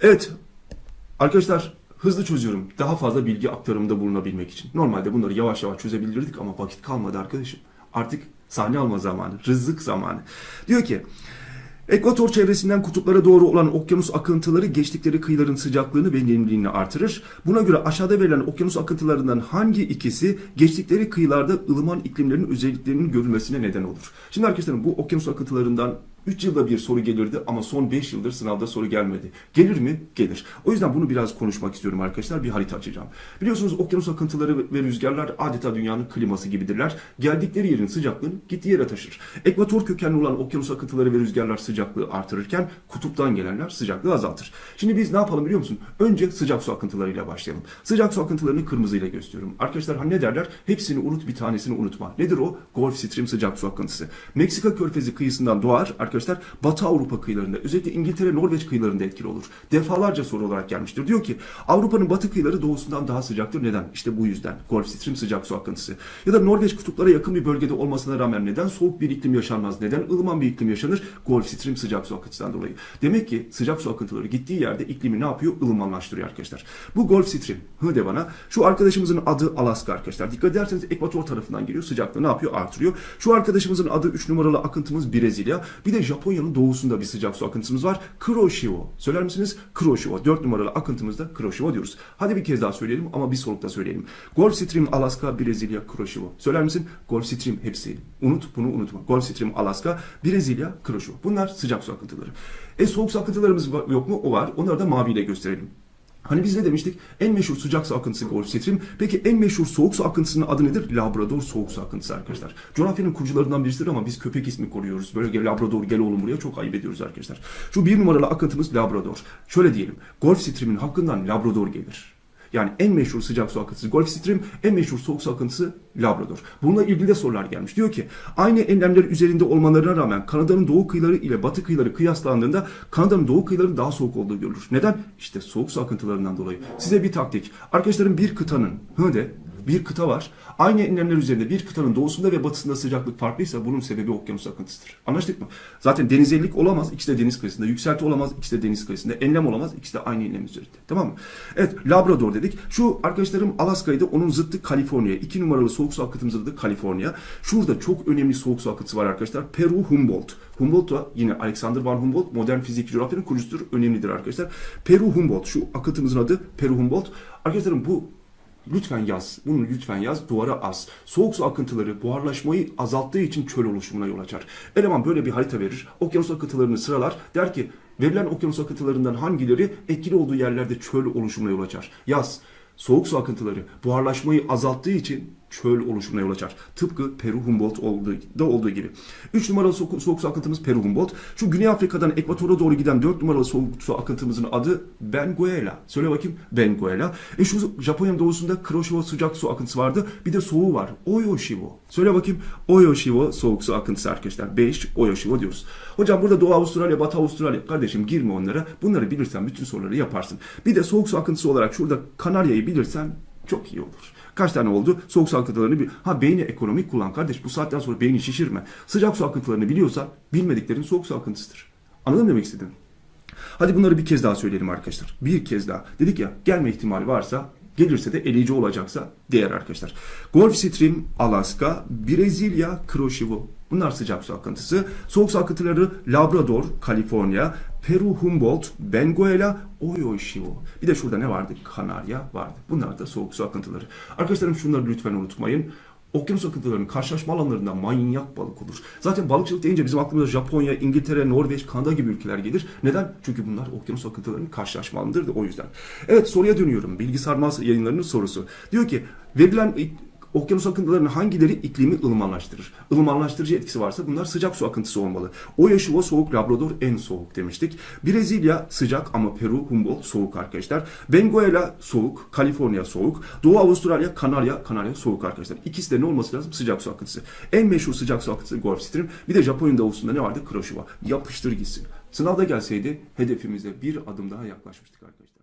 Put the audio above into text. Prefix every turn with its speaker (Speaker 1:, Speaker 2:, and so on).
Speaker 1: Evet arkadaşlar hızlı çözüyorum. Daha fazla bilgi aktarımında bulunabilmek için. Normalde bunları yavaş yavaş çözebilirdik ama vakit kalmadı arkadaşım. Artık sahne alma zamanı, rızık zamanı. Diyor ki Ekvator çevresinden kutuplara doğru olan okyanus akıntıları geçtikleri kıyıların sıcaklığını ve nemliliğini artırır. Buna göre aşağıda verilen okyanus akıntılarından hangi ikisi geçtikleri kıyılarda ılıman iklimlerin özelliklerinin görülmesine neden olur? Şimdi arkadaşlar bu okyanus akıntılarından 3 yılda bir soru gelirdi ama son 5 yıldır sınavda soru gelmedi. Gelir mi? Gelir. O yüzden bunu biraz konuşmak istiyorum arkadaşlar. Bir harita açacağım. Biliyorsunuz okyanus akıntıları ve rüzgarlar adeta dünyanın kliması gibidirler. Geldikleri yerin sıcaklığını gittiği yere taşır. Ekvator kökenli olan okyanus akıntıları ve rüzgarlar sıcaklığı artırırken kutuptan gelenler sıcaklığı azaltır. Şimdi biz ne yapalım biliyor musun? Önce sıcak su akıntılarıyla başlayalım. Sıcak su akıntılarını kırmızıyla gösteriyorum. Arkadaşlar hani ne derler? Hepsini unut bir tanesini unutma. Nedir o? Gulf Stream sıcak su akıntısı. Meksika körfezi kıyısından doğar arkadaşlar. Batı Avrupa kıyılarında özellikle İngiltere, Norveç kıyılarında etkili olur. Defalarca soru olarak gelmiştir. Diyor ki Avrupa'nın batı kıyıları doğusundan daha sıcaktır. Neden? İşte bu yüzden. Gulf Stream sıcak su akıntısı. Ya da Norveç kutuplara yakın bir bölgede olmasına rağmen neden soğuk bir iklim yaşanmaz? Neden ılıman bir iklim yaşanır? Gulf Stream sıcak su akıntısından dolayı. Demek ki sıcak su akıntıları gittiği yerde iklimi ne yapıyor? Ilımanlaştırıyor arkadaşlar. Bu Gulf Stream. Hı de bana. Şu arkadaşımızın adı Alaska arkadaşlar. Dikkat ederseniz ekvator tarafından geliyor. Sıcaklığı ne yapıyor? Artırıyor. Şu arkadaşımızın adı 3 numaralı akıntımız Brezilya. Bir de Japonya'nın doğusunda bir sıcak su akıntımız var. Kuroshiwo. Söyler misiniz? Kuroshiwo. 4 numaralı akıntımızda Kuroshiwo diyoruz. Hadi bir kez daha söyleyelim ama bir solukta söyleyelim. Gulf Stream, Alaska, Brezilya, Kuroshiwo. Söyler misin? Gulf Stream hepsi. Unut bunu unutma. Gulf Stream, Alaska, Brezilya, Kuroshiwo. Bunlar sıcak su akıntıları. E soğuk su akıntılarımız yok mu? O var. Onları da maviyle gösterelim. Hani biz ne demiştik? En meşhur sıcak su akıntısı Gulf. Peki en meşhur soğuk su akıntısının adı nedir? Labrador soğuk su akıntısı arkadaşlar. Coğrafyanın kurucularından birisidir ama biz köpek ismi koruyoruz. Böyle gel Labrador gel oğlum buraya çok ayıp ediyoruz arkadaşlar. Şu bir numaralı akıntımız Labrador. Şöyle diyelim. Gulf Stream'in hakkından Labrador gelir. Yani en meşhur sıcak su akıntısı Gulf Stream, en meşhur soğuk su akıntısı Labrador. Bununla ilgili de sorular gelmiş. Diyor ki aynı enlemler üzerinde olmalarına rağmen Kanada'nın doğu kıyıları ile batı kıyıları kıyaslandığında Kanada'nın doğu kıyıları daha soğuk olduğu görülür. Neden? İşte soğuk su akıntılarından dolayı. Size bir taktik. Arkadaşlarım bir kıtanın, hı de, bir kıta var. Aynı enlemler üzerinde bir kıtanın doğusunda ve batısında sıcaklık farklıysa bunun sebebi okyanus akıntısıdır. Anlaştık mı? Zaten denizellik olamaz. ikisi de deniz kıyısında. Yükselti olamaz. ikisi de deniz kıyısında. Enlem olamaz. ikisi de aynı enlem üzerinde. Tamam mı? Evet. Labrador dedik. Şu arkadaşlarım Alaska'ydı. Onun zıttı Kaliforniya. İki numaralı soğuk su akıntımızın adı Kaliforniya. Şurada çok önemli soğuk su akıntısı var arkadaşlar. Peru Humboldt. Humboldt da yine Alexander von Humboldt modern fizik coğrafyanın kurucusudur. Önemlidir arkadaşlar. Peru Humboldt. Şu akıntımızın adı Peru Humboldt. Arkadaşlarım bu Lütfen yaz. Bunu lütfen yaz. Duvara as. Soğuk su akıntıları buharlaşmayı azalttığı için çöl oluşumuna yol açar. Eleman böyle bir harita verir. Okyanus akıntılarını sıralar. Der ki verilen okyanus akıntılarından hangileri etkili olduğu yerlerde çöl oluşumuna yol açar. Yaz. Soğuk su akıntıları buharlaşmayı azalttığı için çöl oluşumuna yol açar. Tıpkı Peru Humboldt olduğu, da olduğu gibi. 3 numaralı soğuk, soğuk su akıntımız Peru Humboldt. Şu Güney Afrika'dan Ekvator'a doğru giden 4 numaralı soğuk su akıntımızın adı Benguela. Söyle bakayım Benguela. E şu Japonya'nın doğusunda Kuroshiwo sıcak su akıntısı vardı. Bir de soğuğu var. Oyoshiwo. Söyle bakayım Oyoshiwo soğuk su akıntısı arkadaşlar. 5 Oyoshiwo diyoruz. Hocam burada Doğu Avustralya, Batı Avustralya. Kardeşim girme onlara. Bunları bilirsen bütün soruları yaparsın. Bir de soğuk su akıntısı olarak şurada Kanarya'yı bilirsen çok iyi olur. Kaç tane oldu? Soğuk su akıntılarını bir... Ha beyni ekonomik kullan kardeş. Bu saatten sonra beyni şişirme. Sıcak su akıntılarını biliyorsan bilmediklerin soğuk su akıntısıdır. Anladın mı demek istedim? Hadi bunları bir kez daha söyleyelim arkadaşlar. Bir kez daha. Dedik ya gelme ihtimali varsa gelirse de eleyici olacaksa değer arkadaşlar. Gulf Stream, Alaska, Brezilya, Kuroshiwo. Bunlar sıcak su akıntısı. Soğuk su akıntıları Labrador, Kaliforniya, Peru Humboldt, Benguela, Oyoshiwo. Bir de şurada ne vardı? Kanarya vardı. Bunlar da soğuk su akıntıları. Arkadaşlarım şunları lütfen unutmayın. Okyanus akıntılarının karşılaşma alanlarında manyak balık olur. Zaten balıkçılık deyince bizim aklımıza Japonya, İngiltere, Norveç, Kanada gibi ülkeler gelir. Neden? Çünkü bunlar okyanus akıntılarının karşılaşma alanıdır da o yüzden. Evet soruya dönüyorum. Bilgi Sarmaz yayınlarının sorusu. Diyor ki verilen Okyanus akıntılarının hangileri iklimi ılımanlaştırır? Ilımanlaştırıcı etkisi varsa bunlar sıcak su akıntısı olmalı. Oyoshiwo soğuk, Labrador en soğuk demiştik. Brezilya sıcak ama Peru, Humboldt soğuk arkadaşlar. Benguela soğuk, Kaliforniya soğuk. Doğu Avustralya, Kanarya, Kanarya soğuk arkadaşlar. İkisi de ne olması lazım? Sıcak su akıntısı. En meşhur sıcak su akıntısı Gulf Stream. Bir de Japonya'nın doğusunda ne vardı? Kuroshiwo. Yapıştır gitsin. Sınavda gelseydi hedefimize bir adım daha yaklaşmıştık arkadaşlar.